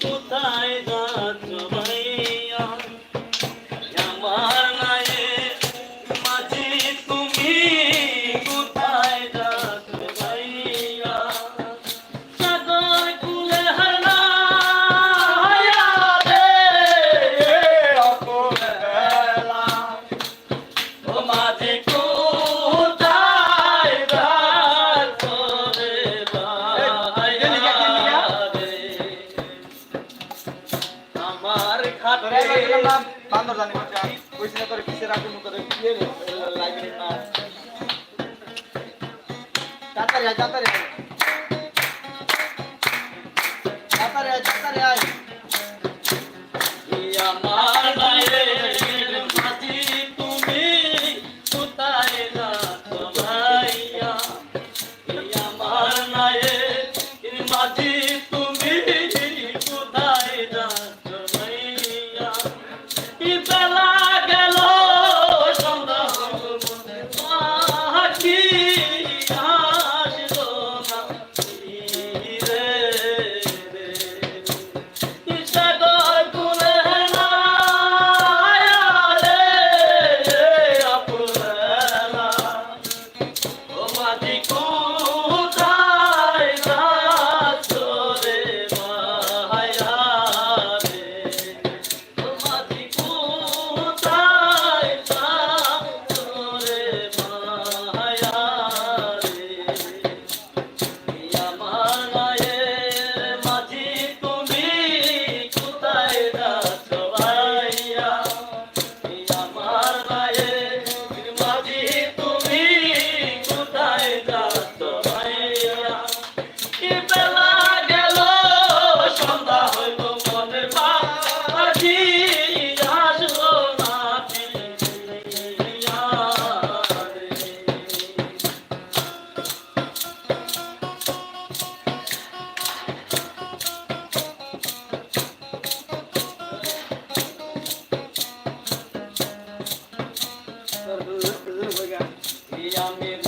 contar. বান্দর জানি কইছিনা করে কিসে রাখুন করে লাইব্রেরি না তাড়াতাড়ি তাড়াতাড়ি sarı sarı gel. Bir